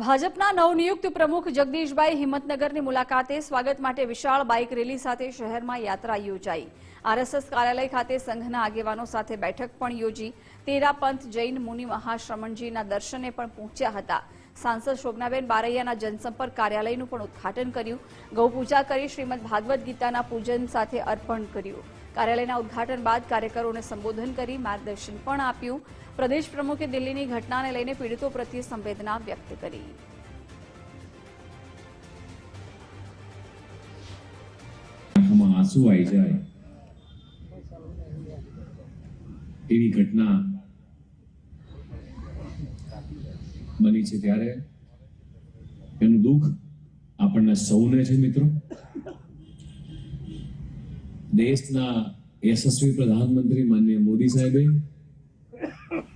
ભાજપના નવનિયુક્ત પ્રમુખ જગદીશભાઈ હિંમતનગરની મુલાકાતે સ્વાગત માટે વિશાળ બાઇક રેલી સાથે શહેરમાં યાત્રા યોજાઈ. આરએસએસ કાર્યાલય ખાતે સંઘના આગેવાનો સાથે બેઠક પણ યોજી. તેરા પંથ જૈન મુનિ મહાશ્રમણજીના દર્શને પણ પહોંચ્યા હતા. સાંસદ શોભનાબેન બારૈયાના જનસંપર્ક કાર્યાલયનું પણ ઉદ્ઘાટન કર્યું. ગૌપૂજા કરી શ્રીમદ ભાગવત ગીતાના પૂજન સાથે અર્પણ કર્યું. કાર્યાલયના ઉદઘાટન બાદ કાર્યકરોને સંબોધન કરી માર્ગદર્શન પણ આપ્યું. પ્રદેશ પ્રમુખે દિલ્હીની ઘટનાને લઈને પીડિતો પ્રત્યે સંવેદના વ્યક્ત કરી. આંસુ આવી જાય. એવી ઘટના બની છે ત્યારે એનું દુઃખ આપણને સૌને છે, મિત્રો. દેશના યશસ્વી પ્રધાનમંત્રી માનનીય મોદી સાહેબે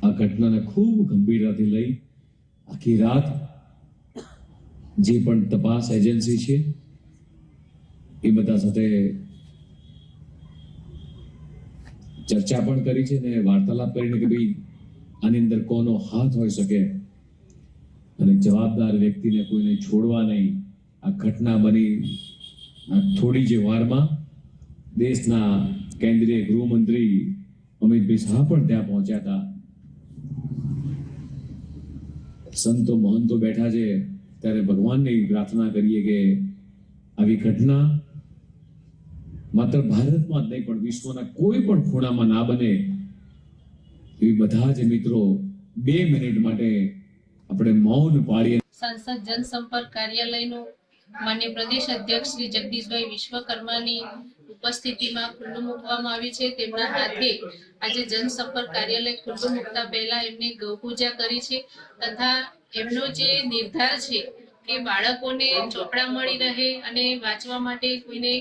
આ ઘટનાને ખૂબ ગંભીરતાથી લઈ આખી રાત જે પણ તપાસ એજન્સી છે, એ બધા સાથે ચર્ચા પણ કરી છે ને વાર્તાલાપ કરીને કે ભાઈ આની અંદર કોનો હાથ હોઈ શકે. અને જવાબદાર વ્યક્તિને કોઈને છોડવા નહીં. આ ઘટના બની થોડી જ વારમાં દેશના કેન્દ્રીય ગૃહમંત્રી અમિતભાઈ શાહ પણ ત્યાં પહોંચ્યા હતા. સંતો મહંતો બેઠા છે. ત્યારે ભગવાનને પ્રાર્થના કરીએ કે આવી ઘટના માત્ર ભારતમાં જ નહીં, પણ વિશ્વના કોઈ પણ ખૂણામાં ના બને. એવી બધા જ મિત્રો બે મિનિટ માટે આપણે મૌન પાળીએ. સાંસદ જનસંપર્ક કાર્યાલયનું માન્ય પ્રદેશ અધ્યક્ષ શ્રી જગદીશભાઈ વિશ્વકર્માની ઉપસ્થિતિમાં ખુલ્લું મૂકવામાં આવ્યું છે. તેમના હાથે આજે જનસંપર્ક કાર્યાલય ખુલ્લું મૂકતા પહેલા એમને ગૌપૂજા કરી છે તથા એમનો જે નિર્ધાર છે કે બાળકોને ચોપડા મળી રહે અને વાંચવા માટે કોઈને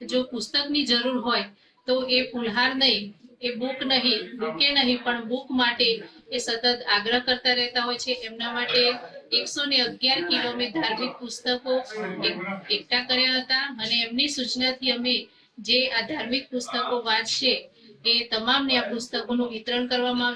જો પુસ્તકની જરૂર હોય તો એ ફુલહાર નહીં એ બુક નહીં બુકે નહીં, પણ બુક માટે એ સતત આગ્રહ કરતા રહેતા હોય છે. એમના માટે એકસો ને અગિયાર કિલોમે ધાર્મિક પુસ્તકો એકઠા કર્યા હતા. અને એમની સૂચનાથી અમે જે આ ધાર્મિક પુસ્તકો વાંચશે, એ તમામને આ પુસ્તકોનું વિતરણ કરવામાં